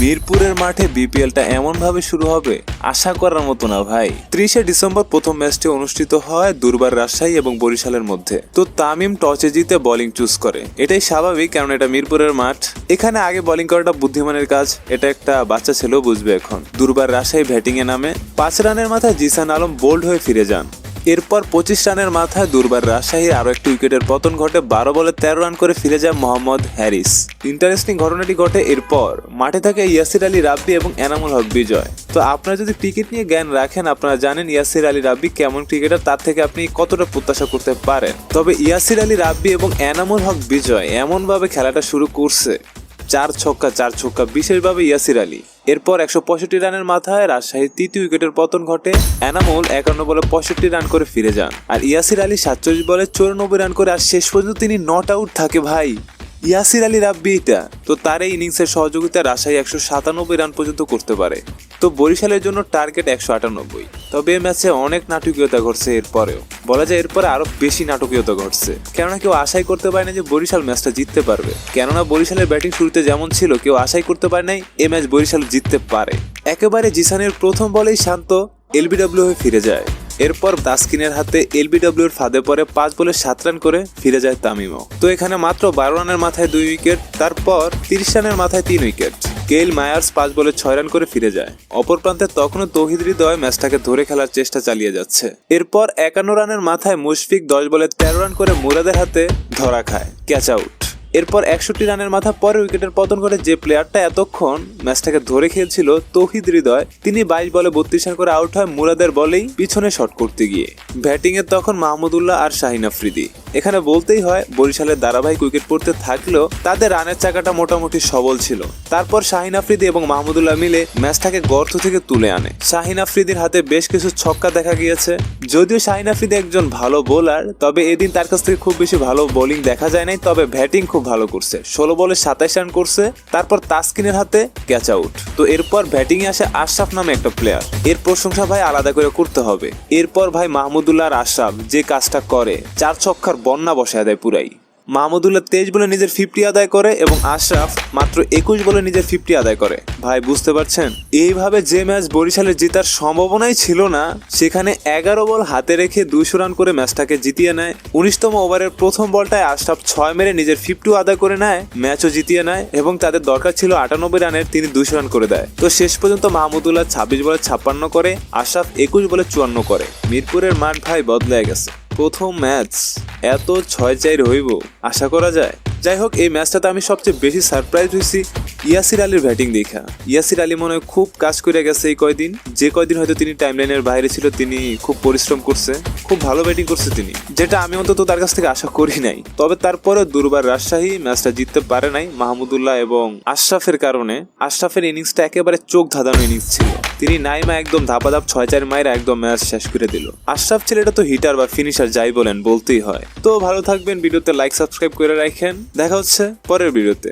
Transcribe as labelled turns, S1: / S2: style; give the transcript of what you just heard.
S1: মিরপুরের মাঠে বিপিএলটা এমন ভাবে শুরু হবে, আশা করার মতো না ভাই। ত্রিশে ডিসেম্বর প্রথম ম্যাচটি অনুষ্ঠিত হয় দুর্বার রাজশাহী এবং বরিশালের মধ্যে। তো তামিম টসে জিতে বোলিং চুজ করে। এটাই স্বাভাবিক, কারণ এটা মিরপুরের মাঠ। এখানে আগে বোলিং করাটা বুদ্ধিমানের কাজ, এটা একটা বাচ্চা ছেলেও বুঝবে এখন। দুর্বার রাজশাহী ব্যাটিং এ নামে, পাঁচ রানের মাথায় জিসান আলম বোল্ড হয়ে ফিরে যান। এরপর পঁচিশ রানের মাথায় দুর্বার রাজশাহীর আরও একটি উইকেটের পতন ঘটে। বারো বলে তেরো রান করে ফিরে যায় মোহাম্মদ হ্যারিস। ইন্টারেস্টিং ঘটনাটি ঘটে এরপর। মাঠে থাকে ইয়াসির আলী রাব্বি এবং এনামুল হক বিজয়। তো আপনারা যদি ক্রিকেট নিয়ে জ্ঞান রাখেন, আপনারা জানেন ইয়াসির আলী রাব্বি কেমন ক্রিকেটার, তার থেকে আপনি কতটা প্রত্যাশা করতে পারেন? তবে ইয়াসির আলী রাব্বি এবং এনামুল হক বিজয় এমনভাবে খেলাটা শুরু করছে। চার ছক্কা চার ছক্কা, বিশেষভাবে ইয়াসির আলী। এরপর একশো পঁয়ষট্টি রানের মাথায় রাজশাহীর তৃতীয় উইকেটের পতন ঘটে। এনামুল একান্ন বলে পঁয়ষট্টি রান করে ফিরে যান। আর ইয়াসির আলী সাতচল্লিশ বলে চৌরানব্বই রান করে আর শেষ পর্যন্ত তিনি নট আউট থাকে ভাই। ইয়াসির আলী রাব্বি এটা। তো তার এই ইনিংসের সহযোগিতা রাজশাহী একশো সাতানব্বই রান পর্যন্ত করতে পারে। তো বরিশালের জন্য টার্গেট একশো আটানব্বই। তবে এই ম্যাচে অনেক নাটকীয়তা ঘটছে এরপরেও। বলা যায় এরপরে আরও বেশি নাটকীয়তা ঘটছে। কেননা কেউ আশাই করতে পারে না যে বরিশাল ম্যাচটা জিততে পারবে। কেননা বরিশালের ব্যাটিং শুরুতে যেমন ছিল, কেউ আশাই করতে পারে নাই এ ম্যাচ বরিশাল জিততে পারে। একেবারে জিসানের প্রথম বলেই শান্ত এলবিডব্লিউ হয়ে ফিরে যায়। এরপর তাসকিনের হাতে এলবিডব্লিউর ফাঁদে পরে পাঁচ বলে সাত রান করে ফিরে যায় তামিমও। তো এখানে মাত্র বারো রানের মাথায় দুই উইকেট, তারপর তিরিশ রানের মাথায় তিন উইকেট। কেইল মায়ার্স পাঁচ বলে ছয় রান করে ফিরে যায়। অপর প্রান্তে তখনও তৌহিদ হৃদয় ম্যাচটাকে ধরে খেলার চেষ্টা চালিয়ে যাচ্ছে। এরপর একান্ন রানের মাথায় মুশফিক দশ বলে তেরো রান করে মুরাদের হাতে ধরা খায়। Catch out. এরপর একষট্টি রানের মাথা পরে উইকেটের পতন করে যে প্লেয়ারটা এতক্ষণ ম্যাচটাকে ধরে খেলছিল তহিদ হৃদয়, তিনি বাইশ বলে বত্রিশ রান করে আউট হয় মুরাদের বলেই পিছনে শট করতে গিয়ে। ব্যাটিং এ তখন মাহমুদুল্লাহ আর শাহিন আফ্রিদি। এখানে বলতেই হয়, বরিশালের ধারাবাহিক উইকেট পড়তে থাকলেও তাদের রানের চাকাটা মোটামুটি সবল ছিল। তারপর শাহিন আফ্রিদি এবং মাহমুদুল্লাহ মিলে ম্যাচটাকে গর্ত থেকে তুলে আনে। শাহিন আফ্রিদির হাতে বেশ কিছু ছক্কা দেখা গিয়েছে। যদিও শাহিন আফ্রিদি একজন ভালো বোলার, তবে এদিন তার কাছ থেকে খুব বেশি ভালো বোলিং দেখা যায় নাই, তবে ব্যাটিং খুব ভালো করছে। ষোলো বলে সাতাইশ রান করছে, তারপর তাসকিনের হাতে ক্যাচ আউট তো এরপর ব্যাটিং এ আসে আশরাফ নামে একটা প্লেয়ার এর প্রশংসা ভাই আলাদা করে করতে হবে। এরপর ভাই মাহমুদুল্লাহ আর আশরাফ যে কাজটা করে, চার ছক্কার বন্যা বসায় দেয় পুরাই। মাহমুদুল্লাহ তেইশ বলে নিজের ফিফটি আদায় করে এবং আশরাফ মাত্র একুশ বলে নিজের ফিফটি আদায় করে। ভাই, বুঝতে পারছেন? এইভাবে যে ম্যাচ বরিশালের জেতার সম্ভাবনাই ছিল না, সেখানে এগারো বল হাতে রেখে দুশো রান করে ম্যাচটাকে জিতিয়ে নেয়। উনিশতম ওভারের প্রথম বলটায় আশরাফ ছয় মেরে নিজের ফিফটিও আদায় করে নেয়, ম্যাচও জিতিয়ে নেয় এবং তাদের দরকার ছিল আটানব্বই রানের তিনি দুশো রান করে দেয়। তো শেষ পর্যন্ত মাহমুদুল্লাহ ছাব্বিশ বলে ছাপ্পান্ন করে, আশরাফ একুশ বলে চুয়ান্ন করে। মিরপুরের মাঠ ভাই বদলে গেছে। প্রথম ম্যাচ এত ছয় চাই হইব, আশা করা যায়? যাই হোক এই ম্যাচটাতে আমি সবচেয়ে বেশি সারপ্রাইজ হয়েছি ইয়াসির আলীর ব্যাটিং দেখা। ইয়াসির আলী মনে হয় খুব কাজ করে গেছে এই কয়দিন। যে কয়দিন হয়তো তিনি টাইমলাইনের বাইরে ছিল, তিনি খুব পরিশ্রম করছে, খুব ভালো ব্যাটিং করছে তিনি, যেটা আমি অন্তত তার কাছ থেকে আশা করি নাই। তবে তারপরে দুর্বার রাজশাহী ম্যাচটা জিততে পারে নাই মাহমুদুল্লাহ এবং আশরাফের কারণে। আশরাফের ইনিংসটা একেবারে চোখ ধাঁধানো ইনিংস ছিল। তিনি নাইমা একদম ধাপাধাপ ছয় চার মায়ের একদম ম্যাচ শেষ করে দিল। আশরাফ ছেলেটা তো হিটার বা ফিনিশার যাই বলেন, বলতেই হয়। তো ভালো থাকবেন, ভিডিওতে লাইক সাবস্ক্রাইব করে রাখেন। দেখা হচ্ছে পরের ভিডিওতে।